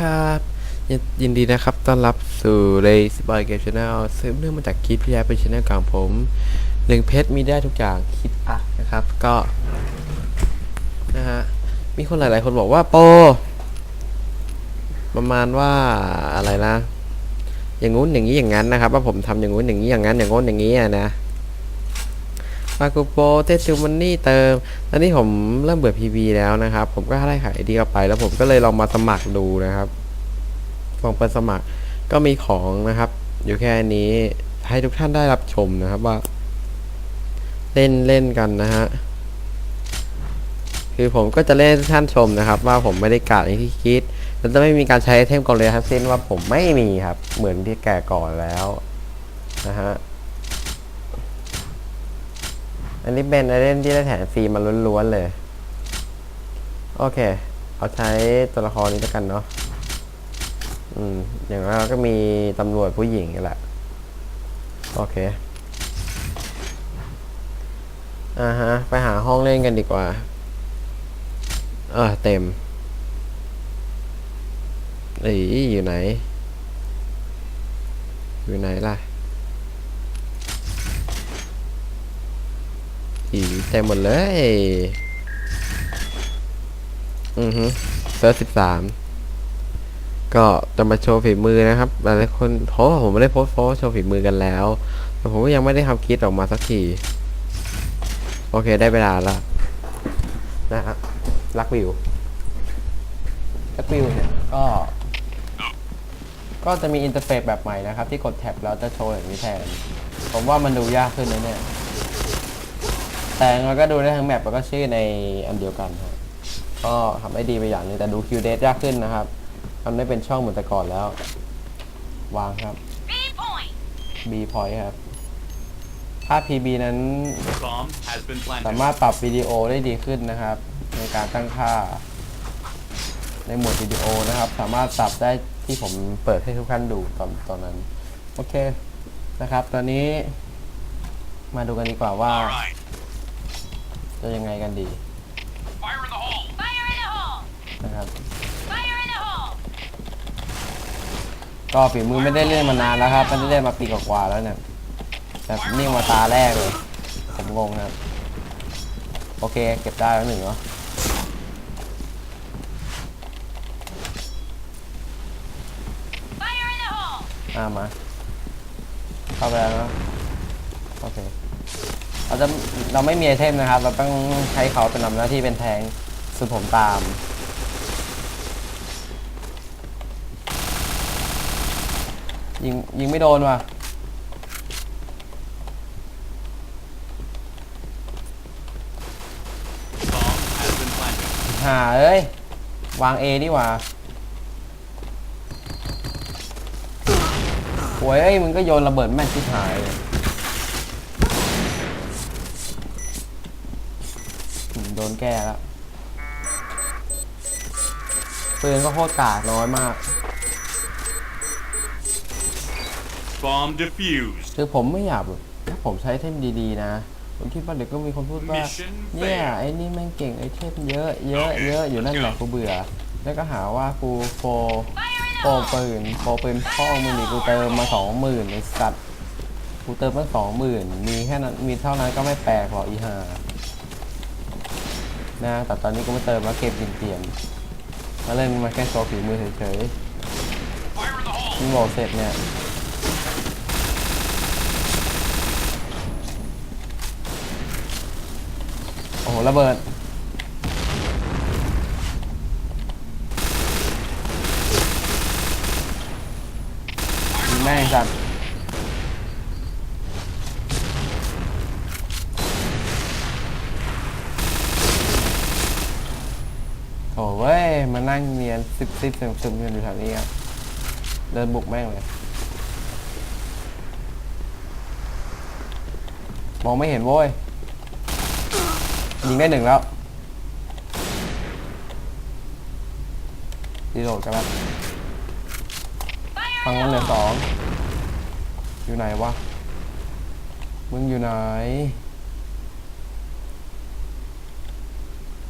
ครับยินยินดีนะครับต้อนรับสู่เรย์สบายเกมชาแนลซึ่งเนื่องมาจากคลิปที่แล้วเป็นชาแนลของผมหนึ่งเพชรมีได้ทุกอย่างคิดอะนะครับ ก็นะฮะมีคนหลาย ๆ คนบอกว่าโปประมาณว่าอะไรนะ อย่างงู้นอย่างนี้อย่างนั้นนะครับ ว่าผมทำอย่างงู้นอย่างนี้อย่างนั้น อย่างงู้นอย่างนี้อะนะ ปากูโปเตติมันนี่เติม ตอนนี้ผมเริ่มเบื่อ PB แล้วนะครับ ผมก็ไล่ขายดีเข้าไป แล้วผมก็เลยลองมาสมัครดูนะครับลองไปสมัครก็มีของนะครับ อยู่แค่นี้ให้ทุกท่านได้รับชมนะครับว่า เล่นเล่นกันนะฮะคือผมก็จะเล่นให้ท่านชมนะครับ ว่าผมไม่ได้กาดอย่างที่คิดแล้วจะไม่มีการใช้เทมกองเรือทั้งสิ้นว่าผมไม่มีครับ เหมือนที่แก่ก่อนแล้วนะฮะ อันนี้เป็นไอเล่นที่ได้แถมฟรีมาล้วนๆเลย โอเค เอาใช้ตัวละครนี้แล้วกันเนาะอืม อย่างนั้นก็มีตำรวจผู้หญิงนี่แหละ โอเค อ่าฮะ ไปหาห้องเล่นกันดีกว่า เออเต็มเอ้ยอยู่ไหน อยู่ไหนล่ะ อีเต็มหมดเลย อือฮึเซิร์ฟสิบสามก็จะมาโชว์ฝีมือนะครับหลายคนเพราะผมไม่ได้โพสโพสโชว์ฝีมือกันแล้ว แต่ผมก็ยังไม่ได้ทำคลิปออกมาสักทีโอเคได้เวลาแล้วนะฮะรักวิวรักวิวเนี่ยก็ ก็จะมีอินเทอร์เฟซแบบใหม่นะครับ ที่กดแท็บแล้วจะโชว์อย่างนี้แทน ผมว่ามันดูยากขึ้นนะเนี่ย แต่มันก็ดูได้ทั้งแมปแล้วก็ชื่อในอันเดียวกันครับก็ทำได้ดีไปอย่างหนึงแต่ดูคิวเดทยากขึ้นนะครับทำได้เป็นช่องเหมือนแต่ก่อนแล้ว วางครับ B point. ครับภาพ PB นั้นสามารถปรับวิดีโอได้ดีขึ้นนะครับ ในการตั้งค่า ในหมวดวิดีโอนะครับ สามารถปรับได้ที่ผมเปิดให้ทุกท่านดูตอนตอนนั้น โอเคนะครับ ตอนนี้มาดูกันดีกว่าว่า right. จะยังไงกันดี Fire in the hole. Fire in the hole. นะครับ Fire in the hole. ก็ฝีมือไม่ได้เล่นมานานแล้วครับไม่ได้เล่นมาปีกว่าๆแล้วเนี่ยแต่นี่มาตาแรกเลย ผมงงครับ โอเค เก็บได้แล้วหนึ่งเนาะ Fire in the hole. อ่ามา เข้าไปแล้วเนาะโอเค เราจะเราไม่มีไอเทมนะครับ เราต้องใช้เขาเป็นนำหน้าที่เป็นแทงสุดผมตามยิงยิงไม่โดนว่ะหาเอ้ย วางเอนี่หว่าโวยเอ้ย มึงก็โยนระเบิดแม่นที่หายเลยอืม โดนแก้แล้วปืนก็โคตรกากน้อยมาก Bomb defused. คือผมไม่อยากแบบถ้าผมใช้ไอเทมดีๆนะ ผมคิดว่าเดี๋ยวก็มีคนพูดว่า Mission เนี่ย failed. ไอ้นี่แม่งเก่งไอเทมเยอะเยอะเยอะอยู่นั่นแหละกูเบื่อ แล้วก็หาว่ากูโฟ Fire in โปร the hole. ปืนโปรปืนพ่อมึงนี่กูเติมมาสองหมื่นไอ้สัตว์กูเติมมาสองหมื่นมีแค่นั้นมีเท่านั้นก็ไม่แปลกหรอกอีห่า นะแต่ตอนนี้กูไม่เติมแล้วเก็บเกียนมาเล่นมาแค่โชว์ฝีมือเฉย Fire in the hole. ๆมึงบอกเสร็จเนี่ยโอ้โหระเบิดยิงแม่งสัตว์ โอ้เว้ย มา นั่งเนียนซิบซิบซึมซึมอยู่แถวนี้ครับเดินบุกแม่งเลย มองไม่เห็นโว้ย ยิงได้หนึ่งแล้วรีโหลดกันแล้วฟังมันเหลือสอง อยู่ไหนวะ มึงอยู่ไหน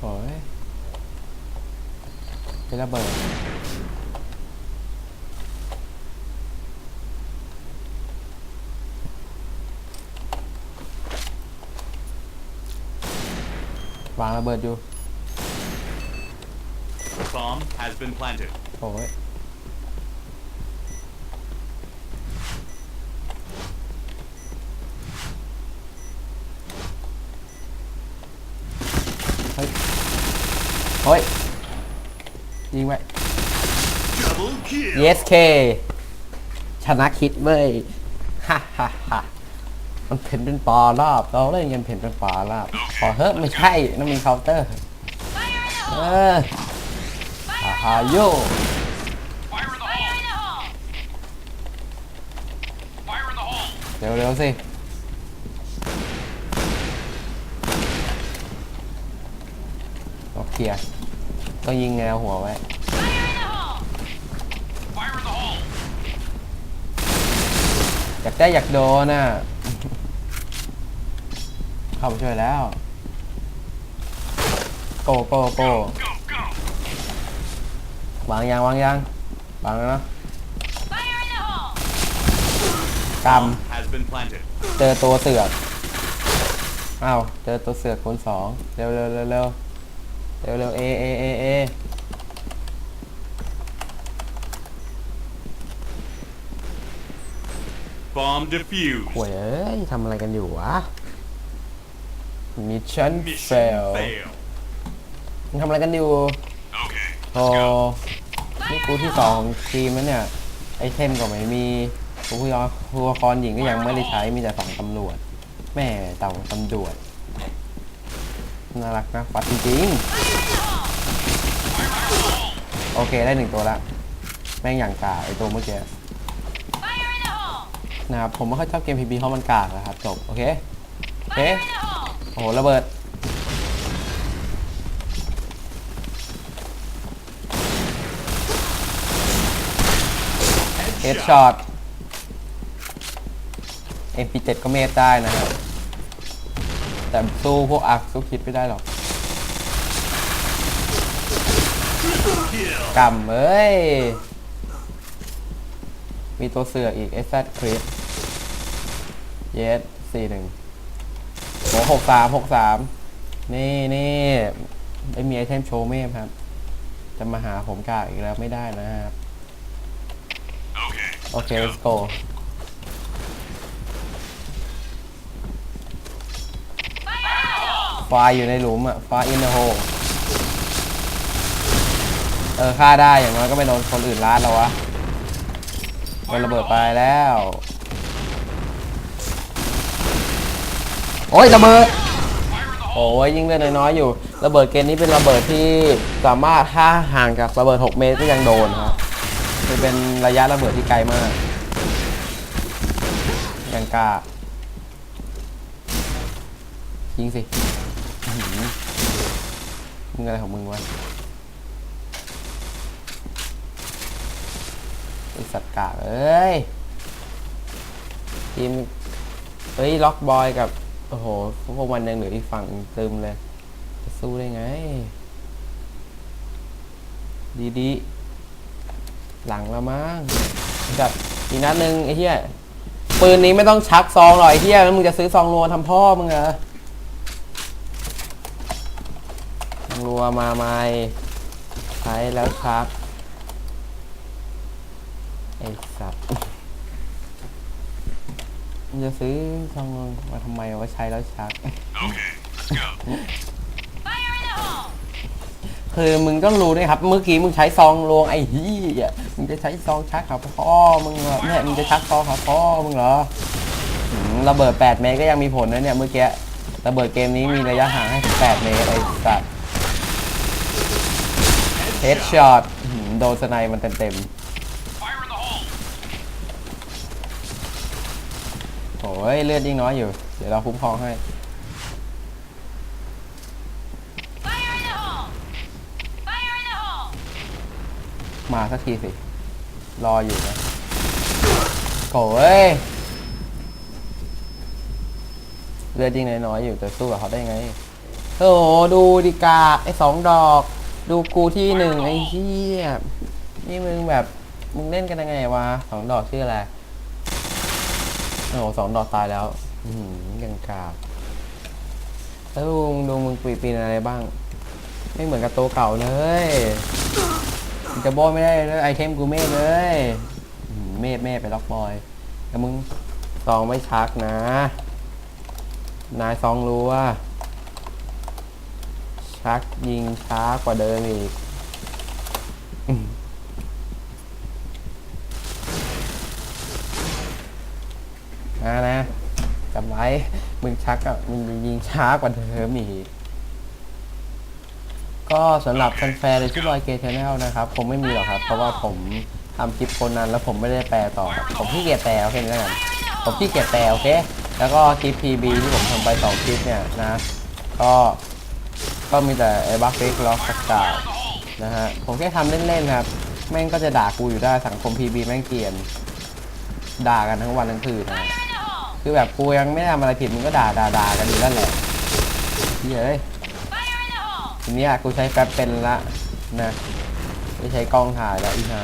โอ้ย เป็นระเบิด วางระเบิดอยู่ Bomb has been planted. โอ้ย yes k ชนะคิดเว้ยฮ่าฮ่าฮ่ามันเพ่นเป็นปลาลาบเราเล่นกันเพ่นเป็นปลาลาบขอเฮ้ยไม่ใช่นั่นมันเคาน์เตอร์เออฮ่าฮ่าโยเร็วๆสิโอเคลียร์ต้องยิงแนวหัวไว้ Fire in the hole! Fire in the hole. อยาก ได้อยากโดนน่ะ เข้าไปช่วยแล้วโกโกโกวางยางวางยางวางแล้วนะกำเจอตัวเสือกอ้าวเจอตัวเสือกคนสองเร็วเร็วเร็วเร็วเร็วเร็วเอเอเอเอ Bomb defused. หวยเอ้ยทำอะไรกันอยู่วะมิชชั่นเฟ Mission ล fail. มึงทำอะไรกันอยู่ Okay. โอ้นี่กูที่สองของทีมแล้วเนี่ย ไอเทมก็ไม่มีกูคุยทัวครหญิงก็ยังไม่ได้ใช้ มีแต่สองตำรวจ แม่เต่าตำรวจ น่ารักนะฟัดจริงๆโอเคได้หนึ่งตัวละ แม่งอย่างกาไอตัวเมื่อกี้ Fire in the hole! นะครับ ผมไม่ค่อยชอบเกมพีบีเพราะมันกากนะครับ จบ โอเค โอเค โอ้โห ระเบิด เฮดช็อต MP7 ก็เมตได้นะครับ แต่สู้พวกอาร์คสู้คิดไม่ได้หรอกกำเอ้ย มีตัวเสือกอีก SZ คริส เยสสี่หนึ่งโอ้หกสามหกสามนี่นี่ไม่มีไอเทมโชว์เมฟครับ จะมาหาผมกากอีกแล้วไม่ได้นะครับ Okay. โอเค let's go ไฟอยู่ในหลุมอะไฟ in the hole เออฆ่าได้อย่างน้อยก็ไม่โดนคนอื่นลาดแล้ววะโดนระเบิดไปแล้ว โอ้ยระเบิดโอ้ยยิงเลือดน้อยๆอยู่ ระเบิดเกมนี้เป็นระเบิดที่สามารถถ้าห่างจากระเบิด 6 เมตรก็ยังโดนครับคือเป็นระยะระเบิดที่ไกลมากยังกล้ายิงสิอื้อหือมึงอะไรของมึงวะไอสัตว์กากเอ้ยทีมเอ้ยล็อกบอยกับ โอ้โหพวกมันยังเหลืออีกฝั่งเตึมเลย จะสู้ได้ไง ดีดีหลังแล้วมั้งจัดอีกนัดหนึ่งไอ้เหี้ยปืนนี้ไม่ต้องชักซองหรอกไอ้เหี้ยแล้วมึงจะซื้อซองรัวทำพ่อมึงเหรอซองรัวมาใหม่ใช้แล้วชักไอ้สัตว์ มึงจะซื้อซองรัวมาทำไมวะใช้แล้วชัก Okay. Go. Fire in the hole! คือมึงต้องรู้ด้วยครับ เมื่อกี้มึงใช้ซองลวงไอ้เฮียมึงจะใช้ซองชักหาพ่อมึงเหรอเนี่ยมึงจะชักซองหาพ่อมึงเหรอหืมระเบิด 8 เมตรก็ยังมีผลนะเนี่ยเมื่อกี้ระเบิดเกมนี้มีระยะห่างให้ถึง8เมตรไอ้สัตว์เฮดช็อตโดนสไนมันเต็ม Fire in the hole. ๆโอ้ยเลือดยิ่งน้อยอยู่ เดี๋ยวเราคุ้มครองให้ Fire in the hole! Fire in the hole! มาสักทีสิ รออยู่นะโอ้ยเลือดยิ่งน้อยๆอยู่จะสู้กับเขาได้ไงโอ้โหดูดิกาไอ้สองดอก ดูกูที่หนึ่งไอ้เหี้ยนี่มึงแบบมึงเล่นกันยังไงวะสองดอกชื่ออะไร โอ้โหสองดอกตายแล้ว อือหือยังกาเอแล้วดูมึงดูมึงปีปีนอะไรบ้าง ไม่เหมือนกับตัวเก่าเลยมึงจะโบยไม่ได้เลยไอเทมกูเมฆเลยอืมเมฆเมฆไปล็อกบอยแต่มึงซองไม่ชักนะ นายซองรู้ว่า ชักยิงช้ากว่าเดิมอีกอืมนะนะจำไว้ มึงชักอะมึงยิงช้ากว่าเดิมอีกก็สำหรับแฟนๆในชื่อบอยเกย์ชาแนลนะครับคงไม่มีหรอกครับ เพราะว่าผมทำคลิปคนนั้นแล้วผมไม่ได้แปลต่อครับผมขี้เกียจแปลโอเคนี้แล้วกันผมขี้เกียจแปลโอเคแล้วก็คลิป PB ที่ผมทำไปสองคลิปเนี่ยนะ ก็ก็มีแต่ไอ้บัฟฟิกล็อกสกานะฮะผมแค่ทำเล่นๆครับ แม่งก็จะด่ากูอยู่ได้สังคม PB แม่งเกลียนด่ากันทั้งวันทั้งคืนนะ คือแบบกูยังไม่ทำอะไรผิดมึงก็ด่าด่าด่ากันอยู่นั่นแหละเฮ้ยทีนี้กูใช้แฟลชเป็นละนะไม่ใช้กล้องถ่ายแล้วอีห่า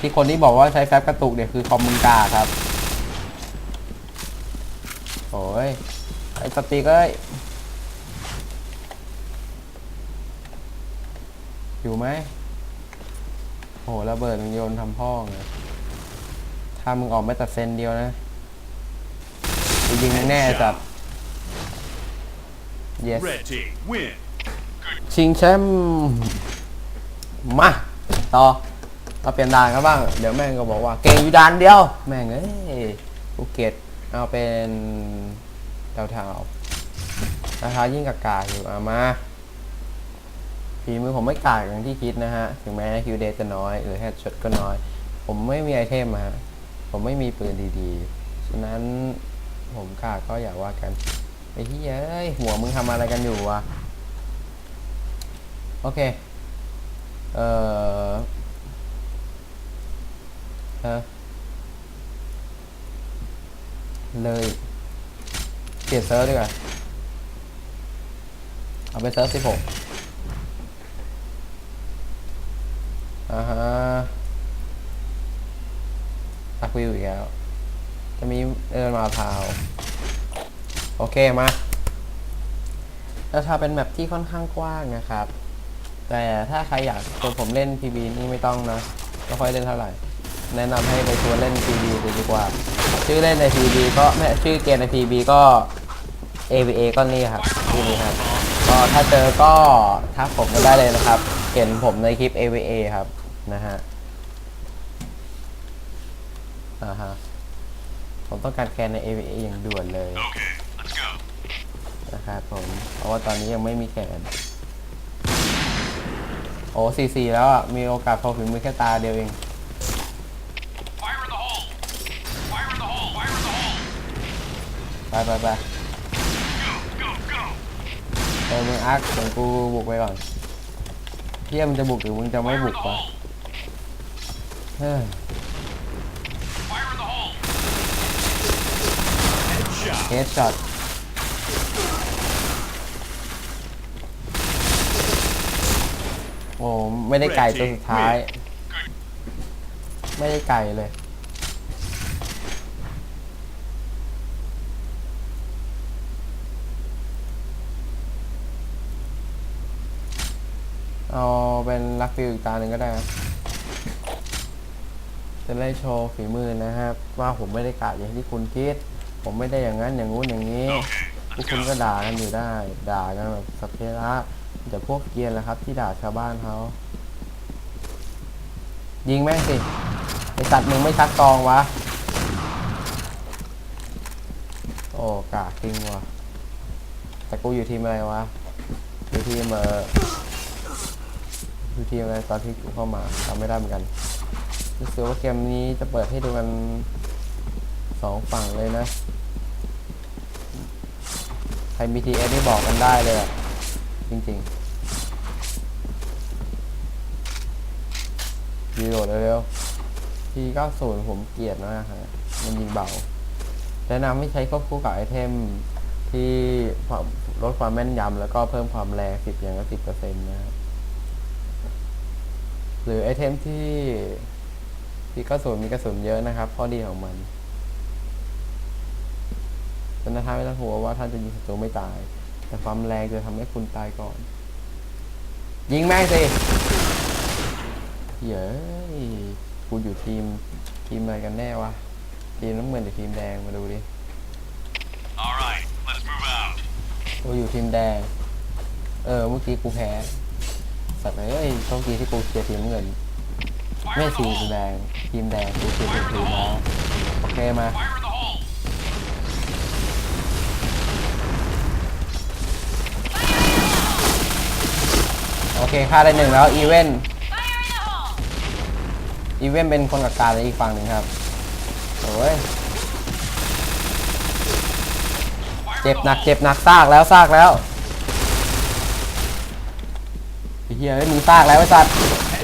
ที่คนที่บอกว่าใช้แฟลชกระตุกเนี่ยคือคอมมึงกาครับโอ้ยไอ้สติกเอ้ยอยู่ไหมโอ้โหระเบิดมึงโยนทำพ่อไง ถ้ามึงออกไม่ตัดเซนเดียวนะกูยิงมึงแน่จัด yes Red team win. ชิงแชมป์มา ต่อเราเปลี่ยนด่านกันบ้าง เดี๋ยวแม่งก็บอกว่า เก่งอยู่ด่านเดียว แม่งเอ้ยภูเก็ตเอาเป็นแถวๆราคายิ่งกากาอยู่เอามาฝีมือผมไม่กากอย่างที่คิดนะฮะ ถึงแม้คิวเดจะน้อย หรือแฮดช็อตก็น้อย ผมไม่มีไอเทมอะฮะ ผมไม่มีปืนดีๆ ฉะนั้นผมกากก็อย่าว่ากันไอ้ที่เอ้ย หัวมึงทำอะไรกันอยู่วะ โอเค เอ่อเออเลยเปลี่ยนเซิร์ฟดีกว่า เอาไปเซิร์ฟสิบหกอ่าฮะักวิวอีกแล้ว จะมีเดินมาพาว โอเคมาแล้วถ้าเป็นแมปที่ค่อนข้างกว้างนะครับ แต่ถ้าใครอยากชวนผมเล่น PB นี่ไม่ต้องนะไม่ค่อยเล่นเท่าไหร่ แนะนำให้ไปชวนเล่น PB ดีกว่า ชื่อเล่นใน PB ก็ไม่ชื่อเกมใน PB ก็ AVA ก็นี่ครับชื่อนี้ครับ ก็ถ้าเจอก็ทักผมก็ได้เลยนะครับ เห็นผมในคลิป AVA ครับนะฮะ อ่าฮะ ผมต้องการแคนใน AVA อย่างด่วนเลย Okay, let's go. นะครับผม เพราะว่าตอนนี้ยังไม่มีแขน โอ้สี่สี่แล้วอะ มีโอกาสพอถึงมือแค่ตาเดียวเอง Fire in the hole. Fire in the hole. Fire in the hole. ไปไปไป Go, go, go. เออมึงอาร์คส่วนกูบุกไปก่อนเที่ยมึงจะบุกหรือมึงจะไม่ Fire บุ in ก the วะ hole. เฮ้ย Fire in the hole. Headshot. เฮดช็อตโอ้ไม่ได้ไก่ตัวสุดท้าย ไม่ได้ไก่เลย เอาเป็นลักฟิวอีกตาหนึ่งก็ได้ครับจะได้โชว์ฝีมือนะครับ ว่าผมไม่ได้กะอย่างที่คุณคิด ผมไม่ได้อย่างนั้นอย่างงู้นอย่างนี้พวกคุณก็ด่ากันอยู่ได้ ด่ากันแบบสัพเพระแต่พวกเกรียนแหละครับ ที่ด่าชาวบ้านเขายิงแม่งสิไอสัตว์มึงไม่ชักตองวะ โอ้กากจริงว่ะแต่กูอยู่ทีมอะไรวะอยู่ทีมเอออยู่ทีมอะไรตอนที่กูเข้ามาจำไม่ได้เหมือนกันรู้สึกว่าเกมนี้จะเปิดให้ดูกัน สองฝั่งเลยนะ ใครมี TS นี่บอกกันได้เลยอะจริงๆรีโหลดเร็วๆ T90 ผมเกลียดมากฮะมันยิงเบาแนะนำให้ใช้ควบคู่กับไอเทมที่ลดความแม่นยำแล้วก็เพิ่มความแรง10 อย่างละ10%นะครับ หรือไอเทมที่ที่กระสุนมีกระสุนเยอะนะครับ ข้อดีของมัน แต่นะท่านไม่ต้องห่วงว่าท่านจะยิงศัตรูไม่ตาย แต่ความแรงจะทำให้คุณตายก่อน ยิงแม่งสิเย้ยกูอยู่ทีมทีมอะไรกันแน่วะ ทีมน้ำเงินหรือทีมแดงมาดูดิ All right, let's move out. กูอยู่ทีมแดง เออเมื่อกี้กูแพ้ สัตว์เอ้ยโชคดีที่กูเชียร์ทีมน้ำเงิน Fire ไม่ in the ทีม hole. แดง ทีมแดงกูเชียร์ทีมทีมแล้วโอเคมา เคฆ่าได้หนึ่งแล้วอีเวนอีเวนเป็นคนกับการในอีกฝั่งหนึ่งครับโอ้ยเจ็บหนักเจ็บหนักซากแล้วซากแล้วไอ้เฮียเอ้ยมึงซากแล้วไอ้สัตว์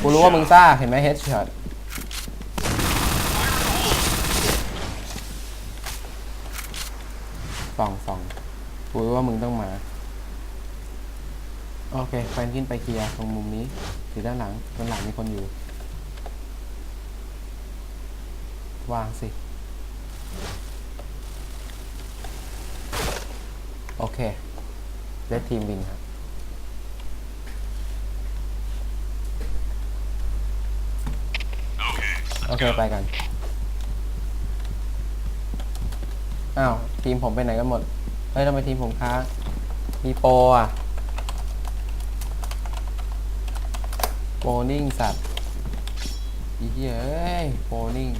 กูรู้ว่ามึงซากเห็นไหมเฮดช็อตสองสองกูรู้ว่ามึงต้องมา โอเคแฟนกินไปเคลียร์ตรงมุมนี้หรือด้านหลังด้านหลังมีคนอยู่ วางสิ โอเคเลดทีมวินครับ Okay, โอ let's เค go. ไปกัน อ้าว ทีมผมไปไหนกันหมด เฮ้ยทำไมทีมผมค้างมีโปรอะ ปนิ่งสัตว์อีเหี้ยเอ้ยโปนิ่ง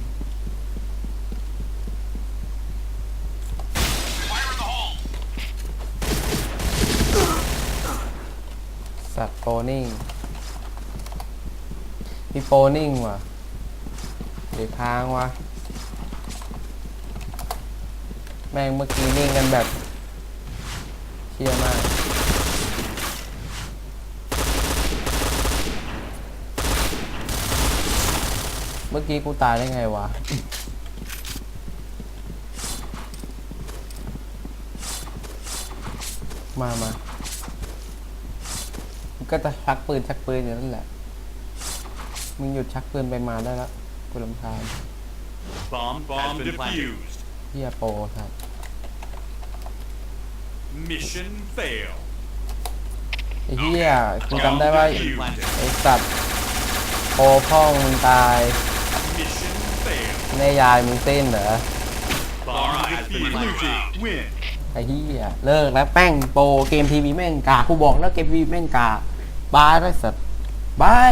สัตว์โปนิ่งมีโปนิ่งว่ะเดี๋ยวค้างว่ะแม่งเมื่อกี้นิ่งกันแบบเชี่ยมาก เมื่อกี้กูตายได้ไงวะ มามามึงก็จะชักปืนชักปืนอย่างนั้นแหละ มึงหยุดชักปืนไปมาได้แล้วกูรำคาญ Bomb, Bomb has been planted. defused. เฮียโปรครับ Mission fail. ไอ้เฮียกูจำได้ว่า Bomb defused. ไอ้สัตว์โปรพ่องมึงตาย Mission fail. แม่ยายมึงเต้นเหรอ ไอ้เฮียเลิกแล้วแป้งโปรเกมทีวีแม่งกากูบอกแล้วเกมทีวีแม่งกาบายได้สัตว์บาย